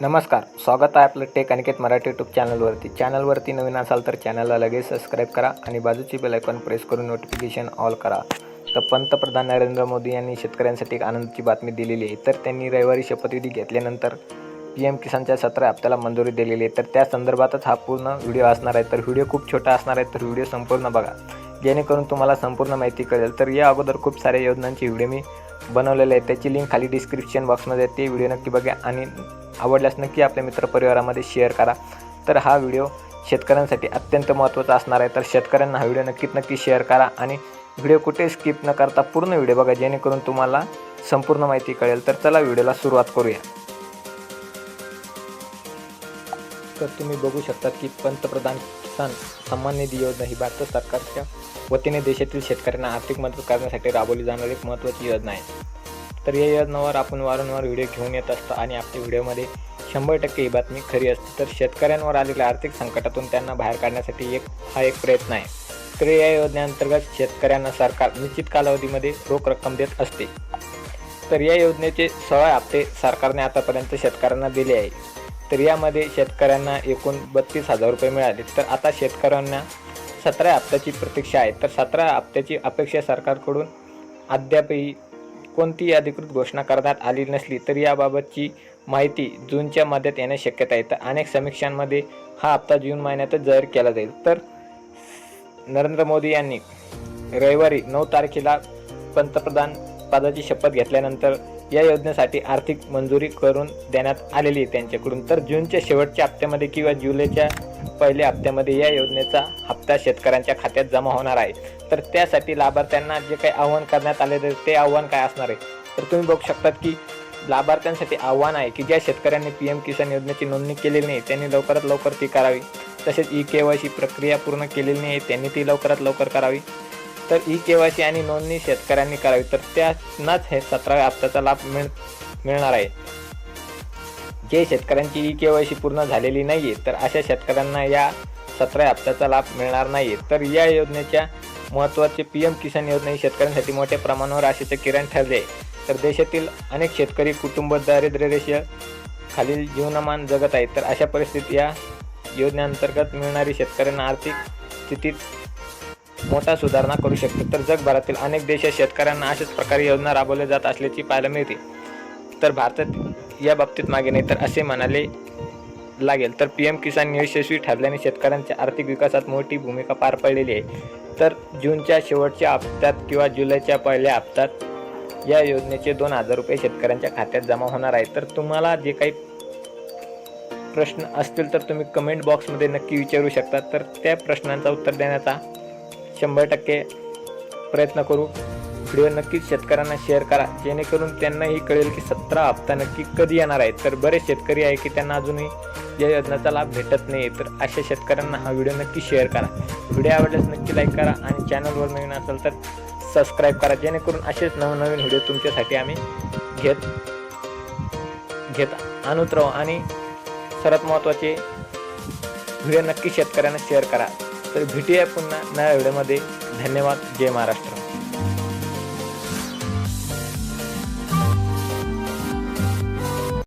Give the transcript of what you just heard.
नमस्कार स्वागत आहे आपलं टेक अनिकेत मराठी यूट्यूब चॅनलवरती चॅनलवरती नवीन असाल तर चॅनलला लगेच सबस्क्राईब करा आणि बाजूची बेल आयकॉन प्रेस करून नोटिफिकेशन ऑल करा. तर पंतप्रधान नरेंद्र मोदी यांनी शेतकऱ्यांसाठी एक आनंदाची बातमी दिलेली आहे. तर त्यांनी रविवारी शपथविधी घेतल्यानंतर पी एम किसानच्या सतरा हप्त्याला मंजुरी दिलेली आहे. तर त्या संदर्भातच हा पूर्ण व्हिडिओ असणार आहे. तर व्हिडिओ खूप छोटा असणार आहे. तर व्हिडिओ संपूर्ण बघा. जेणेकरून तुम्हाला संपूर्ण माहिती कळेल. तर या अगोदर खूप साऱ्या योजनांची व्हिडिओ मी बनवलेले आहे त्याची लिंक खाली डिस्क्रिप्शन बॉक्समध्ये ते व्हिडिओ नक्की बघा आणि आवडल्यास नक्की आपल्या मित्रपरिवारामध्ये शेअर करा. तर हा व्हिडिओ शेतकऱ्यांसाठी अत्यंत महत्त्वाचा असणार आहे. तर शेतकऱ्यांना हा व्हिडिओ नक्कीच नक्की शेअर करा आणि व्हिडिओ कुठे स्किप न करता पूर्ण व्हिडिओ बघा जेणेकरून तुम्हाला संपूर्ण माहिती कळेल. तर चला व्हिडिओला सुरुवात करूया. तर तुम्ही बघू शकता की पंतप्रधान किसान सन्मान निधी योजना ही भारत सरकारच्या वतीने देशातील शेतकऱ्यांना आर्थिक मदत करण्यासाठी राबवली जाणारी एक महत्त्वाची योजना आहे. तर या योजनेवर आपण वारंवार व्हिडिओ घेऊन येत असतो आणि आपल्या व्हिडिओमध्ये शंभर टक्के ही बातमी खरी असते. तर शेतकऱ्यांवर आलेल्या आर्थिक संकटातून त्यांना बाहेर काढण्यासाठी एक हा एक प्रयत्न आहे. तर या योजनेअंतर्गत शेतकऱ्यांना सरकार निश्चित कालावधीमध्ये रोख रक्कम देत असते. तर या योजनेचे सोळा हप्ते सरकारने आतापर्यंत शेतकऱ्यांना दिले आहे. तर यामध्ये शेतकऱ्यांना एकूण बत्तीस हजार रुपये मिळाले. तर आता शेतकऱ्यांना सतरा हप्त्याची प्रतीक्षा आहे. तर सतरा हप्त्याची अपेक्षा सरकारकडून अद्यापही कोणतीही अधिकृत घोषणा करण्यात आली नसली तर याबाबतची माहिती जूनच्या मध्यात येणे शक्यता आहे. तर अनेक समीक्षांमध्ये हा हप्ता जून महिन्यातच जाहीर केला जाईल. तर नरेंद्र मोदी यांनी रविवारी नऊ तारखेला पंतप्रधान पदाची शपथ घेतल्यानंतर या योजनेसाठी आर्थिक मंजुरी करून देण्यात आलेली आहे त्यांच्याकडून. तर जूनच्या शेवटच्या हप्त्यामध्ये किंवा जुलैच्या पहिल्या हप्त्यामध्ये या योजनेचा हप्ता शेतकऱ्यांच्या खात्यात जमा होणार आहे. तर त्यासाठी लाभार्थ्यांना जे काही आव्हान करण्यात आले ते आव्हान काय असणार आहे? तर तुम्ही बघू शकतात की लाभार्थ्यांसाठी आव्हान आहे की ज्या शेतकऱ्यांनी पी एम किसान योजनेची नोंदणी केलेली नाही त्यांनी लवकरात लवकर ती करावी. तसेच ई के वाय सी प्रक्रिया पूर्ण केलेली नाही त्यांनी ती लवकरात लवकर करावी. तर ई के वाय सी आणि नोंदणी शेतकऱ्यांनी करावी तर त्यांनाच हे सतराव्या हप्त्याचा लाभ मिळ मिळणार आहे. जे शेतकऱ्यांची ई के वाय सी पूर्ण झालेली नाही आहे तर अशा शेतकऱ्यांना या सतराव्या हप्त्याचा लाभ मिळणार नाही आहे तर या योजनेच्या महत्त्वाचे पी एम किसान योजना ही शेतकऱ्यांसाठी मोठ्या प्रमाणावर आशेचे किरण ठरले. आहे तर देशातील अनेक शेतकरी कुटुंब दारिद्र्यरेषे खालील जीवनमान जगत आहेत. तर अशा परिस्थितीत या योजनेअंतर्गत मिळणारी शेतकऱ्यांना आर्थिक स्थितीत मोठा सुधारणा करू शकते. तर जगभरातील अनेक देशात शेतकऱ्यांना अशाच प्रकारे योजना राबवल्या जात असल्याची पाहायला मिळते. तर भारतात या बाबतीत मागे नाही तर असे म्हणाले लागेल. तर पी एम किसान यशस्वी ठरल्याने शेतकऱ्यांच्या आर्थिक विकासात मोठी भूमिका पार पडलेली आहे. तर जूनच्या शेवटच्या हप्त्यात किंवा जुलैच्या पहिल्या हप्त्यात या योजनेचे दोन हजार रुपये शेतकऱ्यांच्या खात्यात जमा होणार आहे. तर तुम्हाला जे काही प्रश्न असतील तर तुम्ही कमेंट बॉक्समध्ये नक्की विचारू शकता. तर त्या प्रश्नांचा उत्तर देण्याचा शंभर टक्के प्रयत्न करू. व्हिडिओ नक्कीच शेतकऱ्यांना शेअर करा जेणेकरून त्यांनाही कळेल की सतरा हप्ता नक्की कधी येणार आहे. तर बरेच शेतकरी आहे की त्यांना अजूनही या योजनेचा लाभ भेटत नाही. तर अशा शेतकऱ्यांना हा व्हिडिओ नक्की शेअर करा. व्हिडिओ आवडल्यास नक्की लाईक करा आणि चॅनलवर नवीन असेल तर सबस्क्राईब करा जेणेकरून असेच नवनवीन व्हिडिओ तुमच्यासाठी आम्ही घेत घेत आणत राहू. आणि सर्वात महत्त्वाचे व्हिडिओ नक्की शेतकऱ्यांना शेअर करा. तर भेटूया पुन्हा नव्या व्हिडिओमध्ये. धन्यवाद. जय महाराष्ट्र.